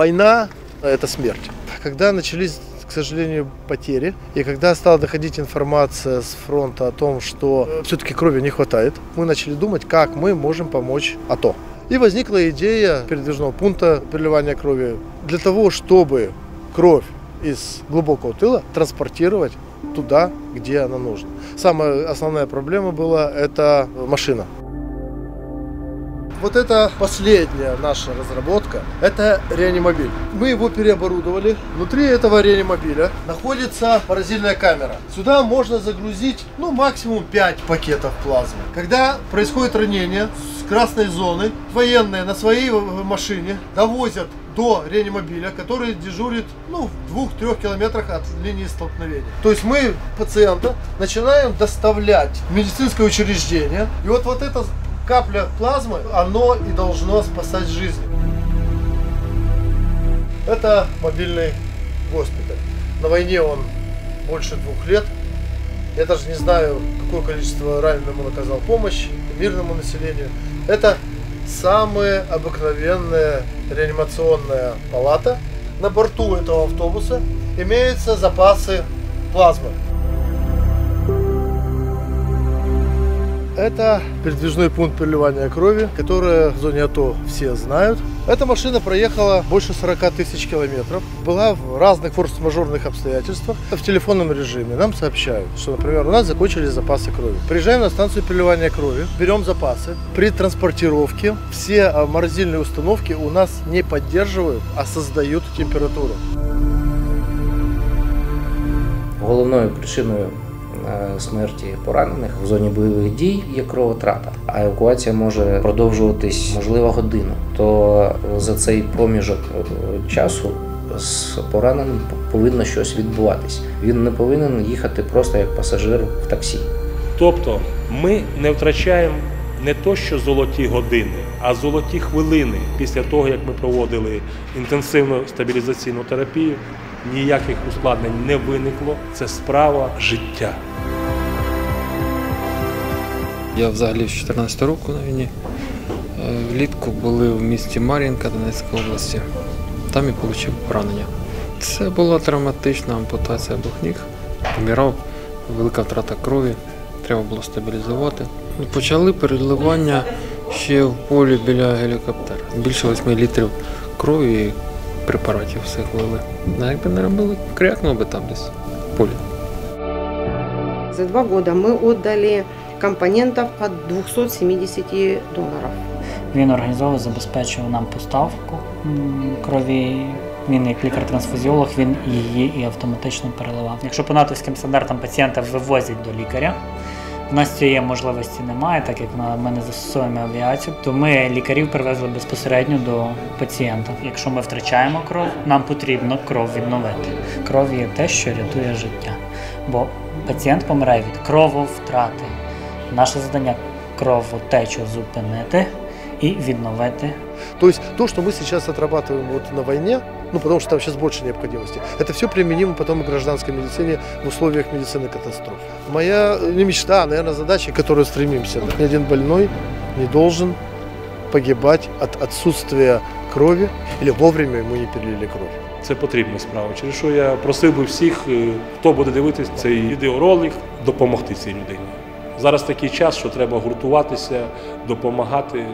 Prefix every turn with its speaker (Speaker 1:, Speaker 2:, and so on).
Speaker 1: Война – это смерть. Когда начались к сожалению, потери. И когда стала доходить информация с фронта о том, что все-таки крови не хватает, мы начали думать, как мы можем помочь АТО. И возникла идея передвижного пункта переливания крови для того, чтобы кровь из глубокого тыла транспортировать туда, где она нужна. Самая основная проблема была – это машина. Вот это последняя наша разработка, это реанимобиль. Мы его переоборудовали. Внутри этого реанимобиля находится морозильная камера. Сюда можно загрузить, ну, максимум 5 пакетов плазмы. Когда происходит ранение с красной зоны, военные на своей машине довозят до реанимобиля, который дежурит ну, в двух-трех километрах от линии столкновения. То есть мы пациента начинаем доставлять в медицинское учреждение. И вот, вот это капля плазмы, оно и должно спасать жизни. Это мобильный госпиталь. На войне он больше двух лет. Я даже не знаю, какое количество раненым он оказал помощь мирному населению. Это самая обыкновенная реанимационная палата. На борту этого автобуса имеются запасы плазмы. Это передвижной пункт переливания крови, который в зоне АТО все знают. Эта машина проехала больше 40 тысяч километров, была в разных форс-мажорных обстоятельствах. В телефонном режиме нам сообщают, что, например, у нас закончились запасы крови. Приезжаем на станцию переливания крови, берем запасы. При транспортировке все а, морозильные установки у нас не поддерживают, а создают температуру.
Speaker 2: Головною причиною смерті поранених в зоні бойових дій є кровотрата, а евакуація може продовжуватись можливо годину. То за цей проміжок е, часу з пораненим повинно щось відбуватись. Він не повинен їхати просто як пасажир в таксі.
Speaker 3: Тобто ми не втрачаємо не то, що золоті години, а золоті хвилини після того, як ми проводили інтенсивну стабілізаційну терапію. Ніяких ускладнень не виникло. Це справа життя.
Speaker 4: Я взагалі з 2014 року на війні. Е, влітку були в місті Мар'їнка Донецької області. Там і отримав поранення. Це була травматична ампутація двох ніг. Помірав, велика втрата крові, треба було стабілізувати. Почали переливання ще в полі біля гелікоптера. Більше 8 літрів крові препаратів все вели. А якби не робили, крякнув би там десь полі.
Speaker 5: За два роки ми віддали компонентів від 270 донорів.
Speaker 6: Він організовував, забезпечував нам поставку крові. Він як лікар-трансфузіолог, він її і автоматично переливав. Якщо по натовським стандартам пацієнта вивозять до лікаря, у нас цієї можливості немає, так як ми не застосовуємо авіацію, то ми лікарів привезли безпосередньо до пацієнта. Якщо ми втрачаємо кров, нам потрібно кров відновити. Кров є те, що рятує життя, бо пацієнт помирає від крововтрати. Наше завдання кровотечу зупинити и відновити.
Speaker 1: То есть то, что мы сейчас отрабатываем на войне, ну потому что там сейчас больше необходимости, это все применимо потом в гражданской медицине в условиях медицины катастроф. Моя не мечта, а, наверное, задача, к которой стремимся. Ни один больной не должен погибать от отсутствия крови или вовремя ему не перелили кровь.
Speaker 3: Це потрібна справа. Через що я просив би всіх, е, хто буде дивитися цей відеоролик, допомогти цій людині. Зараз такий час, що треба гуртуватися, допомагати.